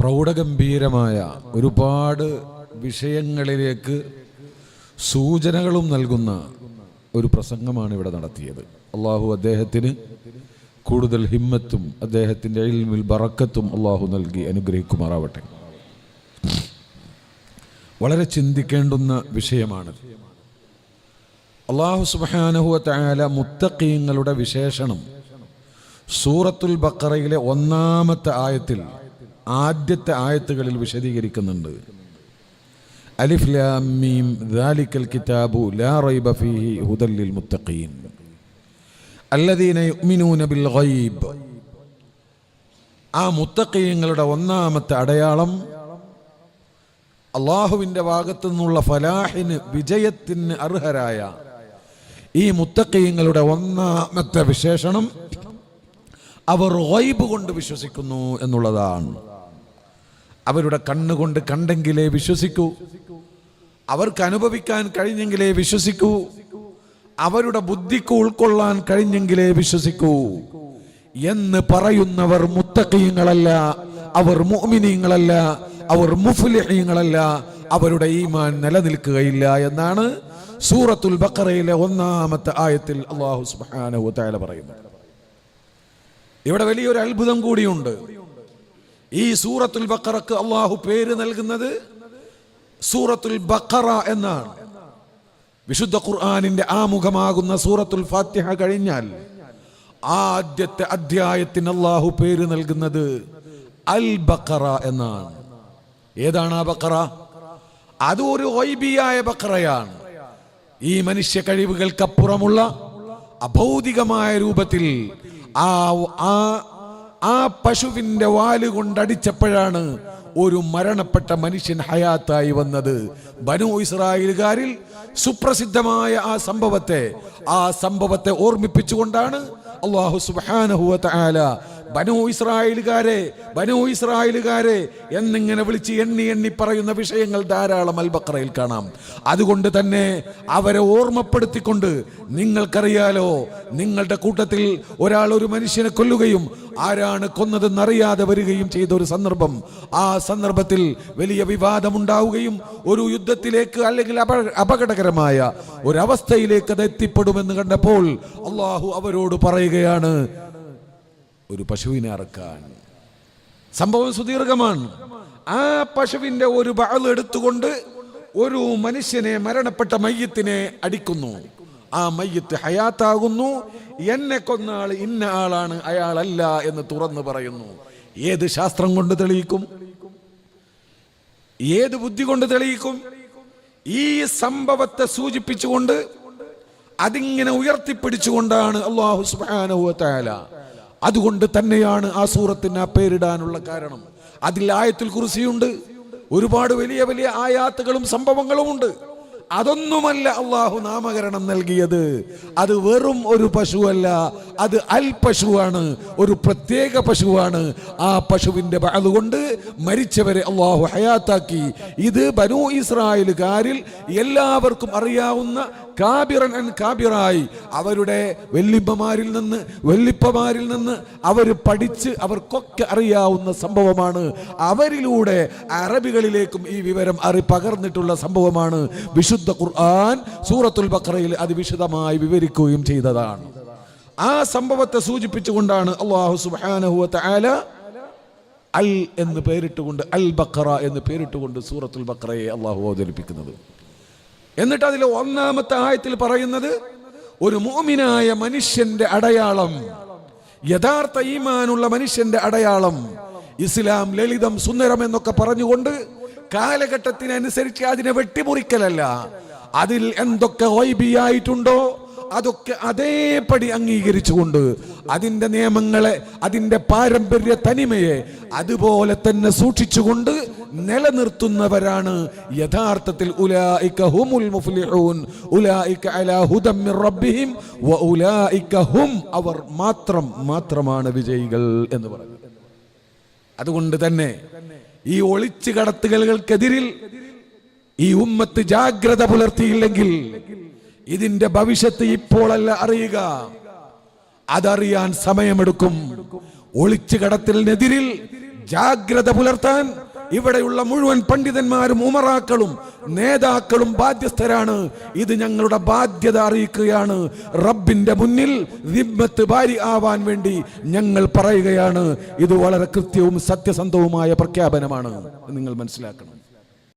പ്രൗഢഗംഭീരമായ ഒരുപാട് വിഷയങ്ങളിലേക്ക് സൂചനകളും നൽകുന്ന ഒരു പ്രസംഗമാണ് ഇവിടെ നടത്തിയത്. അള്ളാഹു അദ്ദേഹത്തിന് കൂടുതൽ ഹിമ്മത്തും അദ്ദേഹത്തിന്റെ ഇൽമിൽ ബറക്കത്തും അള്ളാഹു നൽകി അനുഗ്രഹിക്കുമാറാവട്ടെ. വളരെ ചിന്തിക്കേണ്ടുന്ന വിഷയമാണ് അള്ളാഹു സുബാനഹുവ തയാല മുത്തക്കീങ്ങളുടെ വിശേഷണം സൂറത്തുൽ ബക്കറയിലെ ഒന്നാമത്തെ ആയത്തിൽ ആദ്യത്തെ ആയത്തുകളിൽ വിശദീകരിക്കുന്നുണ്ട്. അലിഫ് ലാം മീം ദാലിക്കൽ കിതാബു ലാ റൈബ ഫീഹി ഹുദല്ലിൽ ലിൽ മുത്തഖീൻ. അല്ലദീന യുഅ്മിനൂന ബിൽ ഗൈബ്. ആ മുത്തഖീങ്ങളുടെ ഒന്നാമത്തെ അടയാളം അള്ളാഹുവിന്റെ ഭാഗത്തു നിന്നുള്ള ഫലാഹിന് വിജയത്തിന് അർഹരായ ഈ മുത്തക്കീങ്ങളുടെ ഒന്നാമത്തെ വിശേഷണം അവർ ഗൈബ് കൊണ്ട് വിശ്വസിക്കുന്നു എന്നുള്ളതാണ്. അവരുടെ കണ്ണുകൊണ്ട് കണ്ടെങ്കിലേ വിശ്വസിക്കൂ. അവർക്ക് അനുഭവിക്കാൻ കഴിഞ്ഞെങ്കിലേ വിശ്വസിക്കൂ. അവരുടെ ബുദ്ധിക്ക് ഉൾക്കൊള്ളാൻ കഴിഞ്ഞെങ്കിലേ വിശ്വസിക്കൂ. എന്ന് പറയുന്നവർ മുത്തക്കീങ്ങളല്ല അവർ മുഅ്മിനീങ്ങളല്ല അവർ മുഫ്ലിഹീങ്ങളല്ല അവരുടെ ഈമാൻ നിലനിൽക്കുകയില്ല എന്നാണ് സൂറത്തുൽ ബക്കറയിലെ ഒന്നാമത്തെ ആയത്തിൽ അള്ളാഹു സുബ്ഹാനഹു വ തആല പറയുന്നത്. ഇവിടെ വലിയൊരു അത്ഭുതം കൂടിയുണ്ട്. ഈ സൂറത്തുൽ ബക്കറക്ക് അള്ളാഹു പേര് നൽകുന്നത്? സൂറത്തുൽ ബക്കറ എന്നാണ്. വിശുദ്ധ ഖുർആാനിന്റെ ആമുഖമാകുന്ന സൂറത്തുൽ ഫാത്തിഹ കഴിഞ്ഞാൽ ആദ്യത്തെ അധ്യായത്തിന് അള്ളാഹു പേര് നൽകുന്നത് അൽ ബക്കറ എന്നാണ്. ഏതാണ് ആ ബക്കറ അത് ഒരു വൈബിയായ ബക്കറയാണ് ഈ മനുഷ്യ കഴിവുകൾക്കപ്പുറമുള്ള അഭൗതികമായ രൂപത്തിൽ ആ ആ ആ പശുവിന്റെ വാൽ കൊണ്ടടിച്ചപ്പോഴാണ് ഒരു മരണപ്പെട്ട മനുഷ്യൻ ഹയാത്തായി വന്നത്. ബനു ഇസ്രായേലുകാരിൽ സുപ്രസിദ്ധമായ ആ സംഭവത്തെ ആ സംഭവത്തെ ഓർമ്മിപ്പിച്ചുകൊണ്ടാണ് അള്ളാഹു സുബാനഹുവ ബനു ഇസ്രായേലുകാരെ ബനു ഇസ്രായേലുകാരെ എന്നിങ്ങനെ വിളിച്ച് എണ്ണി എണ്ണി പറയുന്ന വിഷയങ്ങൾ ധാരാളം അൽബക്രയിൽ കാണാം. അതുകൊണ്ട് തന്നെ അവരെ ഓർമ്മപ്പെടുത്തിക്കൊണ്ട് നിങ്ങൾക്കറിയാലോ നിങ്ങളുടെ കൂട്ടത്തിൽ ഒരാൾ ഒരു മനുഷ്യനെ കൊല്ലുകയും ആരാണ് കൊന്നതെന്ന് അറിയാതെ വരികയും ചെയ്ത ഒരു സന്ദർഭം. ആ സന്ദർഭത്തിൽ വലിയ വിവാദമുണ്ടാവുകയും ഒരു യുദ്ധത്തിലേക്ക് അല്ലെങ്കിൽ അപ- അപകടകരമായ ഒരവസ്ഥയിലേക്ക് അത് എത്തിപ്പെടുമെന്ന് കണ്ടപ്പോൾ അള്ളാഹു അവരോട് പറയുകയാണ് ഒരു പശുവിനെ അറക്കാൻ. സംഭവം സുദീർഘമാണ്. ആ പശുവിന്റെ ഒരു ബാൾ എടുത്തുകൊണ്ട് ഒരു മനുഷ്യനെ മരണപ്പെട്ട മയ്യത്തിനെ അടിക്കുന്നു. ആ മയ്യത്ത് ഹയാത്താകുന്നു. എന്നെ കൊന്ന ആൾ ഇന്ന ആളാണ് അയാളല്ല എന്ന് തുറന്നു പറയുന്നു. ഏത് ശാസ്ത്രം കൊണ്ട് തെളിയിക്കും? ഏത് ബുദ്ധി കൊണ്ട് തെളിയിക്കും? ഈ സംഭവത്തെ സൂചിപ്പിച്ചുകൊണ്ട് അതിങ്ങനെ ഉയർത്തിപ്പിടിച്ചുകൊണ്ടാണ് അള്ളാഹു തആല അതുകൊണ്ട് തന്നെയാണ് ആ സൂറത്തിന് ആ പേരിടാനുള്ള കാരണം. അതിൽ ആയത്തിൽ കുറിസിയുണ്ട് ഒരുപാട് വലിയ വലിയ ആയാത്തുകളും സംഭവങ്ങളും ഉണ്ട്. അതൊന്നുമല്ല അള്ളാഹു നാമകരണം നൽകിയത്. അത് വെറും ഒരു പശുവല്ല. അത് അൽ പശുവാണ്. ഒരു പ്രത്യേക പശുവാണ്. ആ പശുവിന്റെ അതുകൊണ്ട് മരിച്ചവരെ അള്ളാഹു ഹയാത്താക്കി. ഇത് ബനു ഇസ്രായേലുകാരിൽ എല്ലാവർക്കും അറിയാവുന്ന കാബിറൻ കാബിറായി അവരുടെ വെല്ലിപ്പമാരിൽ നിന്ന് വെല്ലിപ്പമാരിൽ നിന്ന് അവർ പഠിച്ച് അവർക്കൊക്കെ അറിയാവുന്ന സംഭവമാണ്. അവരിലൂടെ അറബികളിലേക്കും ഈ വിവരം അറി പകർന്നിട്ടുള്ള സംഭവമാണ്. വിശുദ്ധ ഖുർആൻ സൂറത്തുൽ ബഖറയിൽ അത് വിശദമായി വിവരിക്കുകയും ചെയ്തതാണ്. ആ സംഭവത്തെ സൂചിപ്പിച്ചുകൊണ്ടാണ് അള്ളാഹു വ തആല അൽ എന്ന് പേരിട്ടുകൊണ്ട് അൽ ബഖറ എന്ന് പേരിട്ടുകൊണ്ട് സൂറത്തുൽ ബഖറയെ അള്ളാഹു അവതരിപ്പിക്കുന്നത്. എന്നിട്ട് അതിലെ ഒന്നാമത്തെ ആയത്തിൽ പറയുന്നത് ഒരു മോമിനായ മനുഷ്യന്റെ അടയാളം യഥാർത്ഥ ഈമാനുള്ള മനുഷ്യന്റെ അടയാളം ഇസ്ലാം ലളിതം സുന്ദരം എന്നൊക്കെ പറഞ്ഞുകൊണ്ട് കാലഘട്ടത്തിനനുസരിച്ച് അതിനെ വെട്ടിമുറിക്കലല്ല. അതിൽ എന്തൊക്കെ വൈബിയായിട്ടുണ്ടോ അതൊക്കെ അതേപടി അംഗീകരിച്ചുകൊണ്ട് അതിന്റെ നിയമങ്ങളെ അതിന്റെ പാരമ്പര്യ തനിമയെ അതുപോലെ തന്നെ സൂക്ഷിച്ചുകൊണ്ട് നിലനിർത്തുന്നവരാണ്. യഥാർത്ഥത്തിൽ മുഫ്ലിഹൂൻ. അലാ റബ്ബിഹിം. വ ഹും. അവർ മാത്രം മാത്രമാണ് വിജയികൾ എന്ന് പറഞ്ഞു അതുകൊണ്ട് തന്നെ ഈ ഒളിച്ചു കടത്തുകൾക്കെതിരിൽ ഈ ഉമ്മത്ത് ജാഗ്രത പുലർത്തിയില്ലെങ്കിൽ ഇതിന്റെ ഭവിഷ്യത്ത് ഇപ്പോഴല്ല അറിയുക. അതറിയാൻ സമയമെടുക്കും. ഒളിച്ചു കടത്തലിനെതിരിൽ ജാഗ്രത പുലർത്താൻ ഇവിടെയുള്ള മുഴുവൻ പണ്ഡിതന്മാരും ഉമറാക്കളും നേതാക്കളും ബാധ്യസ്ഥരാണ്. ഇത് ഞങ്ങളുടെ ബാധ്യത അറിയിക്കുകയാണ്. റബ്ബിന്റെ മുന്നിൽ വിമ്മത്ത് ഭാര്യ ആവാൻ വേണ്ടി ഞങ്ങൾ പറയുകയാണ്. ഇത് വളരെ കൃത്യവും സത്യസന്ധവുമായ പ്രഖ്യാപനമാണ്. നിങ്ങൾ മനസ്സിലാക്കണം.